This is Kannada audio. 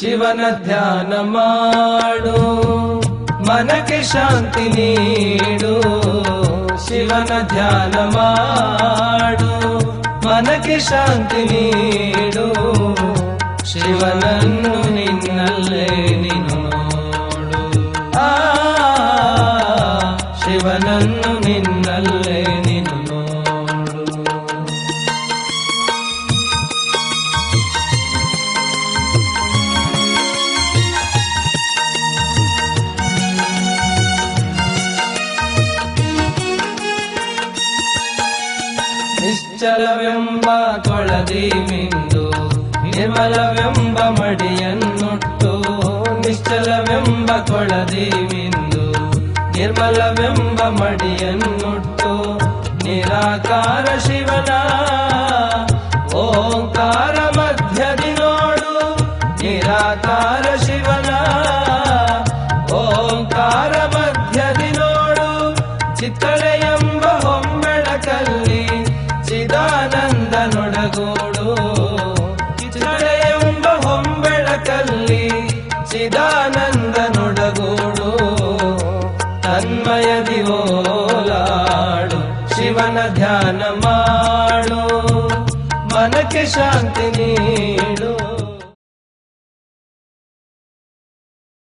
ಶಿವನ ಧ್ಯಾನ ಮಾಡು ಮನಕ್ಕೆ ಶಾಂತಿ ನೀಡು. ಶಿವನ ಧ್ಯಾನ ಮಾಡು. ಮನಕ್ಕೆ ಶಾಂತಿ ನೀಡು. ಶಿವನನ್ನು ನಿನ್ನಲ್ಲೇ ನೀನು ನೋಡು. ಆ ಶಿವನನ್ನು ನಿನ್ನಲ್ಲೇ ನೀನು ನಿಶ್ಚಲವೆಂಬ ಕೊಳದಿ ಮಿಂದು, ನಿರ್ಮಲವೆಂಬ ಮಡಿಯನ್ನುಟ್ಟು, ನಿಶ್ಚಲವೆಂಬ ಕೊಳದಿ ಮಿಂದು, ನಿರ್ಮಲವೆಂಬ ಮಡಿಯನ್ನುಟ್ಟು, ನಿರಾಕಾರ ಶಿವನ ಓಂಕಾರ ಮಧ್ಯದಿ ನೋಡು, ನಿರಾಕಾರ ಶಿವನ ಚಿತ್ತಳೆ ಎಂಬ ಹೊಂಬೆಳಕಲ್ಲಿ ಚಿದಾನಂದ ನೊಡಗೂಡು ತನ್ಮಯ ಓಲಾಡು ಶಿವನ ಧ್ಯಾನ ಮಾಡು. ಮನಕ್ಕೆ ಶಾಂತಿ ನೀಡು